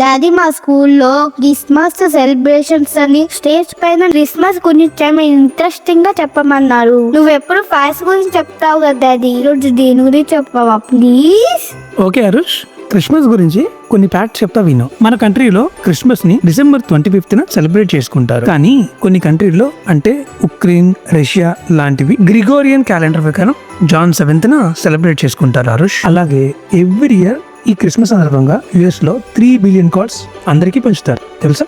Daddy మా స్కూల్లో Christmas celebrations అని స్టేజ్ పైన క్రిస్మస్ గురించి ఇంట్రెస్టింగ్గా చెప్పమన్నారు. నువ్వు ఎప్పుడు ఫాస్ట్ గురించి చెప్తావు కదా డాడీ? ఈరోజు దీని గురించి చెప్పవా ప్లీజ్. ఓకే అరుష్ క్రిస్మస్ గురించి కొన్ని ఫ్యాక్ట్స్ చెప్తా విను. మన కంట్రీలో క్రిస్మస్ని డిసెంబర్ ట్వంటీ ఫిఫ్త్ న సెలబ్రేట్ చేసుకుంటారు. కానీ కొన్ని కంట్రీలో అంటే ఉక్రెయిన్ రష్యా లాంటివి గ్రిగోరియన్ క్యాలెండర్ ప్రకారం జాన్ సెవెంత్ న సెలబ్రేట్ చేసుకుంటారు అరుష్. అలాగే ఎవ్రీ ఇయర్ ఈ క్రిస్మస్ సందర్భంగా యుఎస్లో త్రీ బిలియన్ కార్డ్స్ అందరికీ పంచుతారు. తెలుసా?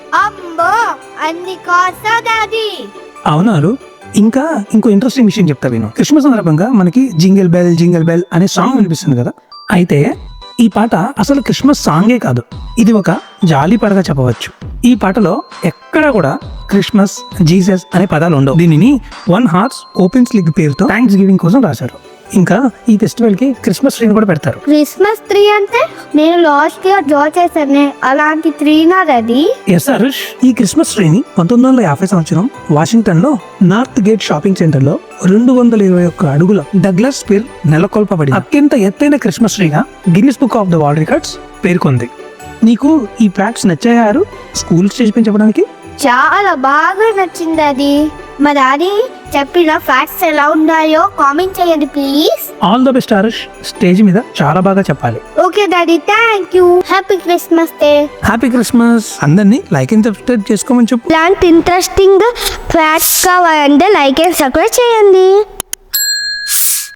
అవునారు ఇంకా ఇంకో ఇంట్రెస్టింగ్ విషయం చెప్తా విను. క్రిస్మస్ సందర్భంగా మనకి జింగిల్ బెల్ జింగిల్ బెల్ అనే సాంగ్ వినిపిస్తుంది కదా? అయితే ఈ పాట అసలు క్రిస్మస్ సాంగే కాదు. ఇది ఒక జాలి పాటగా చెప్పవచ్చు. ఈ పాటలో ఎక్కడ కూడా క్రిస్మస్ జీసస్ అనే పదాలు ఉండవు. దీనిని వన్ హార్స్ ఓపెన్ స్లిగ్ పేరుతో థ్యాంక్స్ గివింగ్ కోసం రాశారు. ఇంకా ఈ ఫెస్టివల్కి క్రిస్మస్ ట్రీని కూడా పెడతారు. క్రిస్మస్ ట్రీ అంటే నేను లాస్ట్ ఇయర్ డ్రా చేశానే అలాంటి ట్రీ నా డాడీ ఎస్ హరీష్ ఈ క్రిస్మస్ ట్రీని పంతొమ్మిది వందల యాభై సంవత్సరం వాషింగ్టన్లో నార్త్ గేట్ షాపింగ్ సెంటర్లో రెండు వందల ఇరవై ఒక్క అడుగుల డగ్లస్ స్పిర్ నెలకొల్పబడి అత్యంత ఎత్తైన Christmas ట్రీగా Guinness book of the world records పేర్కొంది. నీకు ఈ ఫ్యాక్ట్స్ నచ్చాయారు స్కూల్ స్టేజ్ పైన చెప్పడానికి చాలా బాగా నచ్చింది అది. మా డాడీ చెప్పిన ఫ్యాక్ట్స్ ఎలా ఉన్నాయో కామెంట్ చేయండి please. All the best Harish stage మీద చాలా బాగా చెప్పాలి. Okay daddy thank you. Happy Christmas day. Happy Christmas అందరినీ లైక్ అండ్ సబ్స్క్రైబ్ చేసుకోమని చెప్పు. ఇలాంటి ఇంట్రెస్టింగ్ ఫ్యాక్ట్స్ కావాలంటే లైక్ అండ్ సబ్స్క్రైబ్ చేయండి.